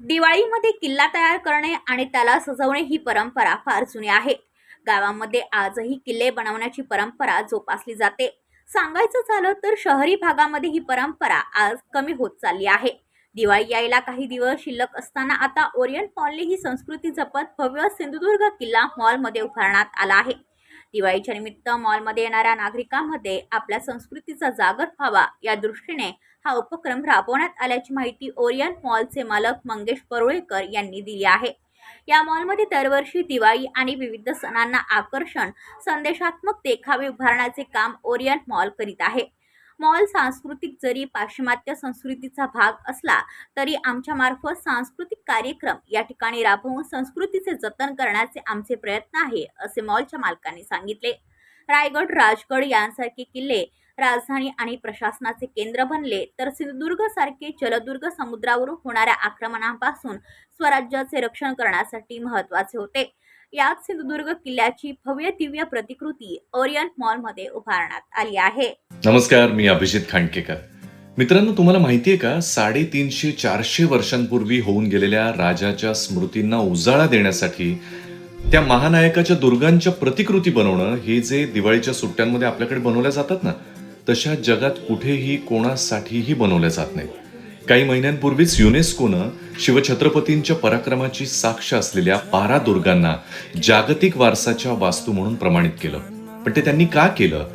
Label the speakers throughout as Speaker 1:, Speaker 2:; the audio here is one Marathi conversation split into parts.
Speaker 1: दिवाळीमध्ये किल्ला तयार करणे आणि त्याला सजवणे ही परंपरा फार जुनी आहे. गावामध्ये आजही किल्ले बनवण्याची परंपरा जोपासली जाते. सांगायचं झालं तर शहरी भागामध्ये ही परंपरा आज कमी होत चालली आहे. दिवाळी यायला काही दिवस शिल्लक असताना आता ओरिएंट मॉलने ही संस्कृती जपत भव्य सिंधुदुर्ग किल्ला मॉलमध्ये उभारण्यात आला आहे. दिवाळीच्या निमित्त मॉलमध्ये येणाऱ्या नागरिकांमध्ये आपल्या संस्कृतीचा जागर व्हावा या दृष्टीने हा उपक्रम राबवण्यात आल्याची माहिती ओरियन मॉलचे मालक मंगेश परुळेकर यांनी दिली आहे. या मॉलमध्ये दरवर्षी दिवाळी आणि विविध सणांना आकर्षण संदेशात्मक देखावे उभारण्याचे काम ओरियन मॉल करीत आहे. मॉल सांस्कृतिक जरी पाश्चिमात्य संस्कृतीचा भाग असला तरी आमच्यामार्फत सांस्कृतिक कार्यक्रम या ठिकाणी राबवून संस्कृतीचे जतन करण्याचे आमचे प्रयत्न आहे असे मॉलच्या मालकांनी सांगितले. रायगड राजगड यांसारखे किल्ले राजधानी आणि प्रशासनाचे केंद्र बनले तर सिंधुदुर्ग सारखे जलदुर्ग समुद्रावरून होणाऱ्या आक्रमणापासून स्वराज्याचे रक्षण करण्यासाठी महत्त्वाचे होते. यात सिंधुदुर्ग किल्ल्याची भव्य दिव्य प्रतिकृती ओरियंट मॉलमध्ये उभारण्यात आली आहे.
Speaker 2: नमस्कार मी अभिजित खांडकेकर. मित्रांनो तुम्हाला माहिती आहे का? साडेतीनशे चारशे वर्षांपूर्वी होऊन गेलेल्या राजाच्या स्मृतींना उजाळा देण्यासाठी त्या महानायकाच्या दुर्गांच्या प्रतिकृती बनवणं हे जे दिवाळीच्या सुट्ट्यांमध्ये आपल्याकडे बनवल्या जातात ना तशा जगात कुठेही कोणासाठीही बनवल्या जात नाहीत. काही महिन्यांपूर्वीच युनेस्कोनं शिवछत्रपतींच्या पराक्रमाची साक्ष असलेल्या बारा दुर्गांना जागतिक वारसाच्या वास्तू म्हणून प्रमाणित केलं. पण ते त्यांनी का केलं?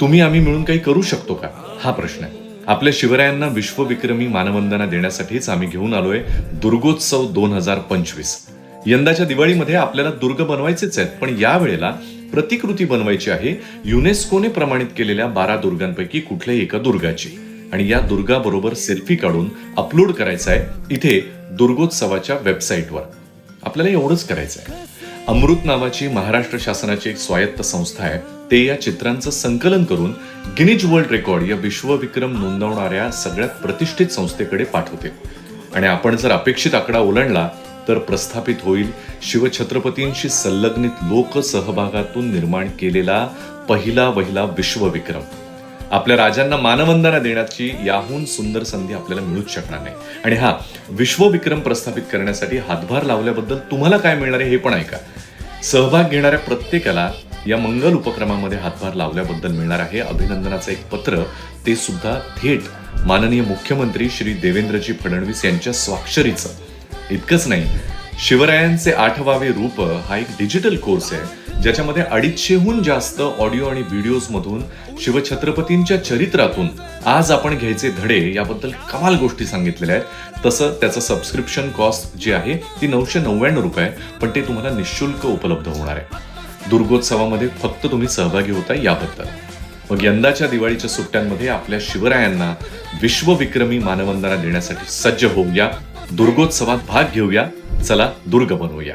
Speaker 2: तुम्ही आम्ही मिळून काही करू शकतो का? हा प्रश्न आहे. आपल्या शिवरायांना विश्वविक्रमी मानवंदना देण्यासाठीच आम्ही घेऊन आलोय दुर्गोत्सव दोन हजार पंचवीस. यंदाच्या दिवाळीमध्ये आपल्याला दुर्ग बनवायचेच आहेत पण या वेळेला प्रतिकृती बनवायची आहे. युनेस्कोने प्रमाणित केलेल्या बारा दुर्गांपैकी कुठल्याही एका दुर्गाची. आणि या दुर्गाबरोबर सेल्फी काढून अपलोड करायचा आहे इथे दुर्गोत्सवाच्या वेबसाईटवर आपल्याला एवढंच करायचं आहे अमृत नावाची महाराष्ट्र शासनाची एक स्वायत्त संस्था आहे. ते या चित्रांचं संकलन करून गिनीज वर्ल्ड रेकॉर्ड या विश्वविक्रम नोंदवणाऱ्या सगळ्यात प्रतिष्ठित संस्थेकडे पाठवते आणि आपण जर अपेक्षित आकडा ओलांडला तर प्रस्थापित होईल शिवछत्रपतींशी संलग्नित लोकसहभागातून निर्माण केलेला पहिला वहिला विश्वविक्रम. आपल्या राजांना मानवंदना देण्याची याहून सुंदर संधी आपल्याला मिळूच शकणार नाही. आणि हा विश्वविक्रम प्रस्थापित करण्यासाठी हातभार लावल्याबद्दल तुम्हाला काय मिळणार आहे हे पण ऐका. सहभाग घेणाऱ्या प्रत्येकाला या मंगल उपक्रमामध्ये हातभार लावल्याबद्दल मिळणार आहे. अभिनंदनाचं एक पत्र ते सुद्धा थेट माननीय मुख्यमंत्री श्री देवेंद्रजी फडणवीस यांच्या स्वाक्षरीचं. इतकंच नाही शिवरायांचे आठवावे रूप हा एक डिजिटल कोर्स आहे. ज्याच्यामध्ये अडीचशेहून जास्त ऑडिओ आणि व्हिडिओज मधून शिवछत्रपतींच्या चरित्रातून आज आपण घ्यायचे धडे याबद्दल कमाल गोष्टी सांगितलेल्या आहेत. तसं त्याचं सबस्क्रिप्शन कॉस्ट जी आहे ती नऊशे नव्याण्णव रुपये पण ते तुम्हाला निशुल्क उपलब्ध होणार आहे. दुर्गोत्सवामध्ये फक्त तुम्ही सहभागी होता याबद्दल. मग यंदाच्या दिवाळीच्या सुट्ट्यांमध्ये आपल्या शिवरायांना विश्वविक्रमी मानवंदना देण्यासाठी सज्ज होऊया दुर्गोत्सवात भाग घेऊया चला दुर्ग बनवूया